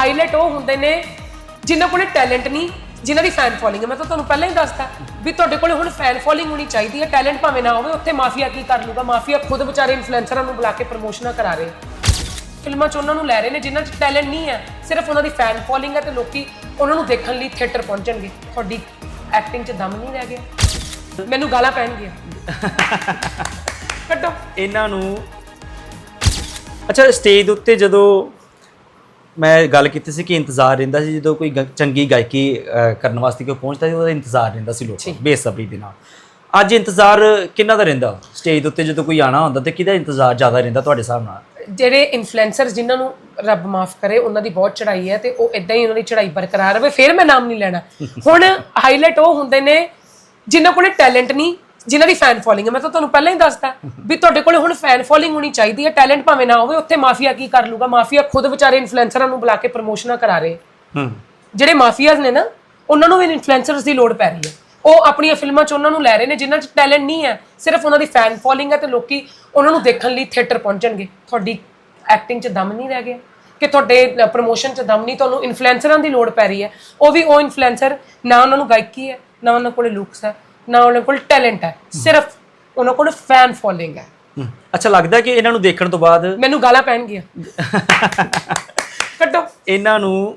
Highlight ਉਹ ਹੁੰਦੇ ਨੇ ਜਿਨ੍ਹਾਂ ਕੋਲੇ ਟੈਲੈਂਟ ਨਹੀਂ ਜਿਨ੍ਹਾਂ ਦੀ ਫੈਨ ਫੋਲੋਇੰਗ ਹੈ। ਮੈਂ ਤਾਂ ਤੁਹਾਨੂੰ ਪਹਿਲਾਂ ਹੀ ਦੱਸਤਾ ਵੀ ਤੁਹਾਡੇ ਕੋਲੇ ਹੁਣ ਫੈਨ ਫੋਲੋਇੰਗ ਹੋਣੀ ਚਾਹੀਦੀ ਹੈ। ਟੈਲੈਂਟ ਭਾਵੇਂ ਨਾ ਹੋਵੇ ਉੱਥੇ ਮਾਫੀਆ ਕੀ ਕਰ ਲੂਗਾ? ਮਾਫੀਆ ਖੁਦ ਵਿਚਾਰੇ ਇਨਫਲੂਐਂਸਰਾਂ ਨੂੰ ਬੁਲਾ ਕੇ ਪ੍ਰਮੋਸ਼ਨਾਂ ਕਰਾ ਰਹੇ। ਫਿਲਮਾਂ 'ਚ ਉਹਨਾਂ ਨੂੰ ਲੈ ਰਹੇ ਨੇ ਜਿਨ੍ਹਾਂ 'ਚ ਟੈਲੈਂਟ ਨਹੀਂ ਹੈ। ਸਿਰਫ ਉਹਨਾਂ ਦੀ ਫੈਨ ਫੋਲੋਇੰਗ ਹੈ ਤੇ ਲੋਕੀ ਉਹਨਾਂ ਨੂੰ ਦੇਖਣ ਲਈ ਥੀਏਟਰ ਪਹੁੰਚਣਗੇ। ਤੁਹਾਡੀ ਐਕਟਿੰਗ 'ਚ ਦਮ ਨਹੀਂ ਰਹਿ ਗਿਆ। ਮੈਨੂੰ ਗਾਲਾਂ ਪੈਣਗੀਆਂ। ਕੱਟੋ ਇਹਨਾਂ ਨੂੰ ਅੱਛਾ ਸਟੇਜ ਉੱਤੇ ਜਦੋਂ ਮੈਂ ਗੱਲ ਕੀਤੀ ਸੀ ਕਿ ਇੰਤਜ਼ਾਰ ਰਹਿੰਦਾ ਸੀ ਜਦੋਂ ਕੋਈ ਗ- ਚੰਗੀ ਗਾਇਕੀ ਕਰਨ ਵਾਸਤੇ ਕੋਈ ਪਹੁੰਚਦਾ ਸੀ ਉਹਦਾ ਇੰਤਜ਼ਾਰ ਰਹਿੰਦਾ ਸੀ ਲੋਕਾਂ ਨੂੰ ਬੇਸਬਰੀ ਦੇ ਨਾਲ। ਅੱਜ ਇੰਤਜ਼ਾਰ ਕਿੰਨਾ ਦਾ ਰਹਿੰਦਾ? ਸਟੇਜ ਦੇ ਉੱਤੇ ਜਦੋਂ ਕੋਈ ਆਣਾ ਹੁੰਦਾ ਤੇ ਕਿਹਦਾ ਇੰਤਜ਼ਾਰ ਜ਼ਿਆਦਾ ਰਹਿੰਦਾ ਤੁਹਾਡੇ ਹਿਸਾਬ ਨਾਲ? ਜਿਹੜੇ ਇਨਫਲੂਐਂਸਰਸ ਜਿਨ੍ਹਾਂ ਨੂੰ ਰੱਬ ਮਾਫ ਕਰੇ ਉਹਨਾਂ ਦੀ ਬਹੁਤ ਚੜ੍ਹਾਈ ਹੈ ਤੇ ਉਹ ਇਦਾਂ ਹੀ ਉਹਨਾਂ ਦੀ ਚੜ੍ਹਾਈ ਬਰਕਰਾਰ ਰਵੇ ਫਿਰ ਮੈਂ ਨਾਮ ਨਹੀਂ ਲੈਣਾ। ਹੁਣ ਹਾਈਲਾਈਟ ਉਹ ਹੁੰਦੇ ਨੇ ਜਿਨ੍ਹਾਂ ਕੋਲੇ ਟੈਲੈਂਟ ਨਹੀਂ ਜਿਨ੍ਹਾਂ ਦੀ ਫੈਨ ਫੋਲੋਇੰਗ ਹੈ ਮੈਂ ਤਾਂ ਤੁਹਾਨੂੰ ਪਹਿਲਾਂ ਹੀ ਦੱਸਤਾ ਵੀ ਤੁਹਾਡੇ ਕੋਲੇ ਹੁਣ ਫੈਨ ਫੋਲੋਇੰਗ ਹੋਣੀ ਚਾਹੀਦੀ ਹੈ ਟੈਲੈਂਟ ਭਾਵੇਂ ਨਾ ਹੋਵੇ ਉੱਥੇ ਮਾਫੀਆ ਕੀ ਕਰ ਲੂਗਾ ਮਾਫੀਆ ਖੁਦ ਵਿਚਾਰੇ ਇਨਫਲੂਐਂਸਰਾਂ ਨੂੰ ਬੁਲਾ ਕੇ ਪ੍ਰਮੋਸ਼ਨਾਂ ਕਰਾ ਰਹੇ ਹੂੰ। ਜਿਹੜੇ ਮਾਫੀਆਜ਼ ਨੇ ਨਾ ਉਹਨਾਂ ਨੂੰ ਵੀ ਇਨਫਲੂਐਂਸਰਸ ਦੀ ਲੋੜ ਪੈ ਰਹੀ ਹੈ। ਉਹ ਆਪਣੀਆਂ ਫਿਲਮਾਂ 'ਚ ਉਹਨਾਂ ਨੂੰ ਲੈ ਰਹੇ ਨੇ ਜਿਨ੍ਹਾਂ 'ਚ ਟੈਲੈਂਟ ਨਹੀਂ ਹੈ ਸਿਰਫ ਉਹਨਾਂ ਦੀ ਫੈਨ ਫੋਲੋਇੰਗ ਹੈ ਤੇ ਲੋਕੀ ਉਹਨਾਂ ਨੂੰ ਦੇਖਣ ਲਈ ਥੀਏਟਰ ਪਹੁੰਚਣਗੇ। ਤੁਹਾਡੀ ਐਕਟਿੰਗ 'ਚ ਦਮ ਨਹੀਂ ਰਹਿ ਗਿਆ ਕਿ ਤੁਹਾਡੇ ਪ੍ਰੋਮੋਸ਼ਨ 'ਚ ਦਮ ਨਹੀਂ ਤੁਹਾਨੂੰ ਇਨਫਲੂਐਂਸਰਾਂ ਦੀ ਲੋੜ ਪੈ ਰਹੀ ਹੈ। ਉਹ ਵੀ ਉਹ ਇਨਫਲੂਐਂਸਰ ਨਾ ਉਹਨਾਂ ਨੂੰ ਗਾਇਕੀ ਹੈ ਨਾ ਉਹਨਾਂ ਕੋਲੇ ਲੁੱਕਸ ਹੈ। ਨਾ ਉਹਨਾਂ ਕੋਲ ਟੈਲੈਂਟ ਹੈ ਸਿਰਫ ਉਹਨਾਂ ਕੋਲ ਫੈਨ ਫੋਲੋਇੰਗ ਹੈ। ਅੱਛਾ ਲੱਗਦਾ ਕਿ ਇਹਨਾਂ ਨੂੰ ਦੇਖਣ ਤੋਂ ਬਾਅਦ ਮੈਨੂੰ ਗਾਲਾਂ ਪੈਣਗੀਆਂ। ਕੱਟੋ ਇਹਨਾਂ ਨੂੰ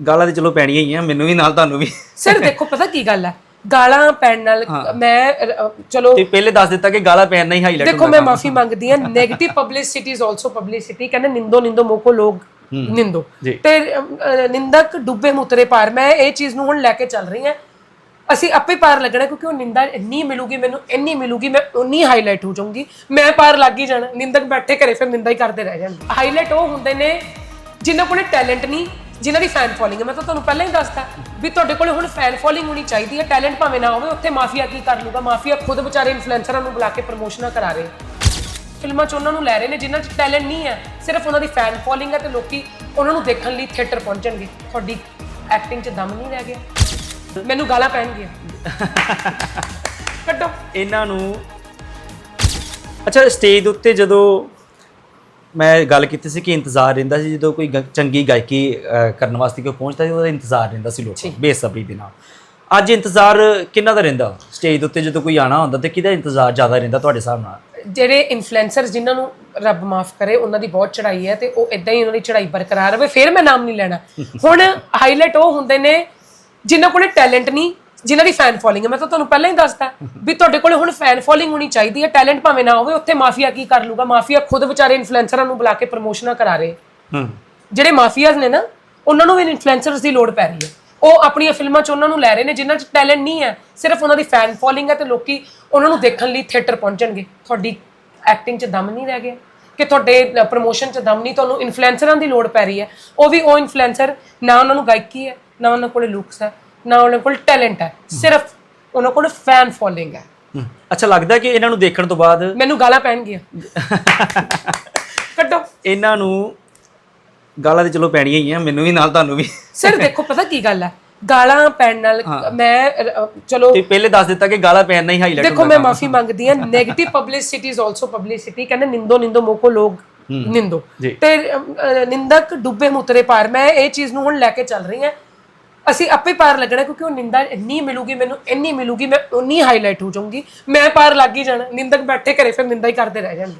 ਗਾਲਾਂ ਤੇ ਚਲੋ ਪੈਣੀਆਂ ਹੀ ਆ ਮੈਨੂੰ ਵੀ ਨਾਲ ਤੁਹਾਨੂੰ ਵੀ। ਸਰ ਦੇਖੋ ਪਤਾ ਕੀ ਗੱਲ ਹੈ? ਗਾਲਾਂ ਪੈਣ ਨਾਲ ਮੈਂ ਅ, ਚਲੋ ਤੇ ਪਹਿਲੇ ਦੱਸ ਦਿੱਤਾ ਕਿ ਗਾਲਾਂ ਪੈਣਾ ਹੀ ਹਾਈਲਾਈਟ ਦੇਖੋ ਮੈਂ ਮਾਫੀ ਮੰਗਦੀ ਹਾਂ negative publicity is also publicity ਕਹਿੰਦੇ ਨਿੰਦੋ ਨਿੰਦੋ ਮੋਕੋ ਲੋਗ ਨਿੰਦੋ। ਜੀ। ਤੇ ਅ, ਅ, ਨਿੰਦਕ ਡੁੱਬੇ ਮੁਤਰੇ ਪਾਰ ਮੈਂ ਇਹ ਚੀਜ਼ ਨੂੰ ਹੁਣ ਲੈ ਕੇ ਚੱਲ ਰਹੀ ਹਾਂ ਅਸੀਂ ਆਪੇ ਪਾਰ ਲੱਗਣਾ, ਕਿਉਂਕਿ ਉਹ ਨਿੰਦਾ ਇੰਨੀ ਮਿਲੂਗੀ ਮੈਨੂੰ, ਇੰਨੀ ਮਿਲੂਗੀ, ਮੈਂ ਉਨੀ ਹਾਈਲਾਈਟ ਹੋ ਜਾਊਂਗੀ। ਮੈਂ ਪਾਰ ਲੱਗ ਹੀ ਜਾਣਾ, ਨਿੰਦਕ ਬੈਠੇ ਘਰੇ, ਫਿਰ ਨਿੰਦਾ ਹੀ ਕਰਦੇ ਰਹਿ ਜਾਣਗੇ। ਹਾਈਲਾਈਟ ਉਹ ਹੁੰਦੇ ਨੇ ਜਿਨ੍ਹਾਂ ਕੋਲੇ ਟੈਲੈਂਟ ਨਹੀਂ, ਜਿਨ੍ਹਾਂ ਦੀ ਫੈਨ ਫੋਲੋਇੰਗ ਹੈ। ਮੈਂ ਤਾਂ ਤੁਹਾਨੂੰ ਪਹਿਲਾਂ ਹੀ ਦੱਸਤਾ ਵੀ ਤੁਹਾਡੇ ਕੋਲੇ ਹੁਣ ਫੈਨ ਫੋਲੋਇੰਗ ਹੋਣੀ ਚਾਹੀਦੀ ਹੈ। ਟੈਲੈਂਟ ਭਾਵੇਂ ਨਾ ਹੋਵੇ, ਉੱਥੇ ਮਾਫੀਆ ਕੀ ਕਰ ਲੂਗਾ? ਮਾਫੀਆ ਖੁਦ ਵਿਚਾਰੇ ਇਨਫਲੂਐਂਸਰਾਂ ਨੂੰ ਬੁਲਾ ਕੇ ਪ੍ਰਮੋਸ਼ਨਾਂ ਕਰਾ ਰਹੇ ਫਿਲਮਾਂ 'ਚ ਉਹਨਾਂ ਨੂੰ ਲੈ ਰਹੇ ਨੇ, ਜਿਨ੍ਹਾਂ 'ਚ ਟੈਲੈਂਟ ਨਹੀਂ ਹੈ, ਸਿਰਫ ਉਹਨਾਂ ਦੀ ਫੈਨ ਫੋਲੋਇੰਗ ਹੈ ਤੇ ਲੋਕੀ ਉਹਨਾਂ ਨੂੰ ਦੇਖਣ ਲਈ ਥੀਏਟਰ ਪਹੁੰਚਣਗੇ। ਤੁਹਾਡੀ ਐਕਟਿੰਗ 'ਚ ਦਮ ਨਹੀਂ ਰਹਿ ਗਿਆ। ਮੈਨੂੰ ਗਾਲਾਂ ਪੈਣਗੀਆਂ। ਕੱਟੋ ਇਹਨਾਂ ਨੂੰ ਅੱਛਾ ਸਟੇਜ ਦੇ ਉੱਤੇ ਜਦੋਂ ਮੈਂ ਗੱਲ ਕੀਤੀ ਸੀ ਕਿ ਇੰਤਜ਼ਾਰ ਰਹਿੰਦਾ ਸੀ ਜਦੋਂ ਕੋਈ ਚੰਗੀ ਗਾਇਕੀ ਕਰਨ ਵਾਸਤੇ ਕੋਈ ਪਹੁੰਚਦਾ ਸੀ ਉਹਦਾ ਇੰਤਜ਼ਾਰ ਰਹਿੰਦਾ ਸੀ ਲੋਕਾਂ ਬੇਸਬਰੀ ਦੇ ਨਾਲ। ਅੱਜ ਇੰਤਜ਼ਾਰ ਕਿੰਨਾ ਦਾ ਰਹਿੰਦਾ? ਸਟੇਜ ਦੇ ਉੱਤੇ ਜਦੋਂ ਕੋਈ ਆਣਾ ਹੁੰਦਾ ਤੇ ਕਿਹਦਾ ਇੰਤਜ਼ਾਰ ਜ਼ਿਆਦਾ ਰਹਿੰਦਾ ਤੁਹਾਡੇ ਹਿਸਾਬ ਨਾਲ? ਜਿਹੜੇ ਇਨਫਲੂਐਂਸਰਸ ਜਿਨ੍ਹਾਂ ਨੂੰ ਰੱਬ ਮਾਫ ਕਰੇ ਉਹਨਾਂ ਦੀ ਬਹੁਤ ਚੜ੍ਹਾਈ ਹੈ ਤੇ ਉਹ ਇਦਾਂ ਹੀ ਉਹਨਾਂ ਦੀ ਚੜ੍ਹਾਈ ਬਰਕਰਾਰ ਰਵੇ ਫਿਰ ਮੈਂ ਨਾਮ ਨਹੀਂ ਲੈਣਾ। ਹੁਣ ਹਾਈਲਾਈਟ ਉਹ ਹੁੰਦੇ ਨੇ ਜਿਨ੍ਹਾਂ ਕੋਲੇ ਟੈਲੈਂਟ ਨਹੀਂ ਜਿਨ੍ਹਾਂ ਦੀ ਫੈਨ ਫੋਲੋਇੰਗ ਹੈ ਮੈਂ ਤਾਂ ਤੁਹਾਨੂੰ ਪਹਿਲਾਂ ਹੀ ਦੱਸਤਾ ਵੀ ਤੁਹਾਡੇ ਕੋਲੇ ਹੁਣ ਫੈਨ ਫੋਲੋਇੰਗ ਹੋਣੀ ਚਾਹੀਦੀ ਹੈ ਟੈਲੈਂਟ ਭਾਵੇਂ ਨਾ ਹੋਵੇ ਉੱਥੇ ਮਾਫੀਆ ਕੀ ਕਰ ਲੂਗਾ? ਮਾਫੀਆ ਖੁਦ ਵਿਚਾਰੇ ਇਨਫਲੂਐਂਸਰਾਂ ਨੂੰ ਬੁਲਾ ਕੇ ਪ੍ਰਮੋਸ਼ਨਾਂ ਕਰਾ ਰਹੇ। ਹੂੰ। ਜਿਹੜੇ ਮਾਫੀਆਜ਼ ਨੇ ਨਾ ਉਹਨਾਂ ਨੂੰ ਵੀ ਇਨਫਲੂਐਂਸਰਸ ਦੀ ਲੋੜ ਪੈ ਰਹੀ ਹੈ ਉਹ ਆਪਣੀਆਂ ਫਿਲਮਾਂ 'ਚ ਉਹਨਾਂ ਨੂੰ ਲੈ ਰਹੇ ਨੇ ਜਿਨ੍ਹਾਂ 'ਚ ਟੈਲੈਂਟ ਨਹੀਂ ਹੈ ਸਿਰਫ ਉਹਨਾਂ ਦੀ ਫੈਨ ਫੋਲੋਇੰਗ ਹੈ ਤੇ ਲੋਕੀ ਉਹਨਾਂ ਨੂੰ ਦੇਖਣ ਲਈ ਥੀਏਟਰ ਪਹੁੰਚਣਗੇ। ਤੁਹਾਡੀ ਐਕਟਿੰਗ 'ਚ ਦਮ ਨਹੀਂ ਰਹਿ ਗਿਆ। ਕਿ ਤੁਹਾਡੇ ਪ੍ਰੋਮੋਸ਼ਨ 'ਚ ਦਮ ਨਹੀਂ ਤੁਹਾਨੂੰ ਇਨਫਲੂਐਂਸਰਾਂ ਦੀ ਲੋੜ ਪੈ ਰਹੀ ਹੈ ਉਹ ਵੀ ਉਹ ਇਨਫਲੂਐਂਸਰ ਨਾ ਉਹਨਾਂ ਨੂੰ ਗਾਇਕੀ ਹੈ ਨਾ ਉਹਨਾਂ ਕੋਲ ਲੁੱਕਸ ਹੈ ਨਾ ਉਹਨਾਂ ਕੋਲ ਟੈਲੈਂਟ ਹੈ ਸਿਰਫ ਉਹਨਾਂ ਕੋਲ ਫੈਨ ਫੋਲੋਇੰਗ ਹੈ। ਅੱਛਾ ਲੱਗਦਾ ਕਿ ਇਹਨਾਂ ਨੂੰ ਦੇਖਣ ਤੋਂ ਬਾਅਦ ਮੈਨੂੰ ਗਾਲਾਂ ਪੈਣਗੀਆਂ। ਕੱਟੋ ਇਹਨਾਂ ਨੂੰ ਗਾਲਾਂ ਤੇ ਚਲੋ ਪੈਣੀਆਂ ਹੀ ਆ ਮੈਨੂੰ ਵੀ ਨਾਲ ਤੁਹਾਨੂੰ ਵੀ। ਸਰ ਦੇਖੋ ਪਤਾ ਕੀ ਗੱਲ ਹੈ? ਗਾਲਾਂ ਪੈਣ ਨਾਲ ਮੈਂ ਅ, ਚਲੋ ਤੇ ਪਹਿਲੇ ਦੱਸ ਦਿੱਤਾ ਕਿ ਗਾਲਾਂ ਪੈਣਾ ਹੀ ਹਾਈਲਾਈਟ ਦੇਖੋ ਮੈਂ ਮਾਫੀ ਮੰਗਦੀ ਹਾਂ negative publicity is also publicity ਕਹਿੰਦੇ ਨਿੰਦੋ ਨਿੰਦੋ ਮੋਕੋ ਲੋਗ ਨਿੰਦੋ। ਜੀ। ਤੇ ਅ, ਅ, ਨਿੰਦਕ ਡੁੱਬੇ ਮੁਤਰੇ ਪਾਰ ਮੈਂ ਇਹ ਚੀਜ਼ ਨੂੰ ਹੁਣ ਲੈ ਕੇ ਚੱਲ ਰਹੀ ਹਾਂ ਅਸੀਂ ਆਪੇ ਪਾਰ ਲੱਗਣਾ, ਕਿਉਂਕਿ ਉਹ ਨਿੰਦਾ ਇੰਨੀ ਮਿਲੂਗੀ ਮੈਨੂੰ, ਇੰਨੀ ਮਿਲੂਗੀ, ਮੈਂ ਉਨੀ ਹਾਈਲਾਈਟ ਹੋ ਜਾਊਂਗੀ। ਮੈਂ ਪਾਰ ਲੱਗ ਹੀ ਜਾਣਾ। ਨਿੰਦਕ ਬੈਠੇ ਘਰੇ, ਫਿਰ ਨਿੰਦਾ ਹੀ ਕਰਦੇ ਰਹਿ ਜਾਣਗੇ।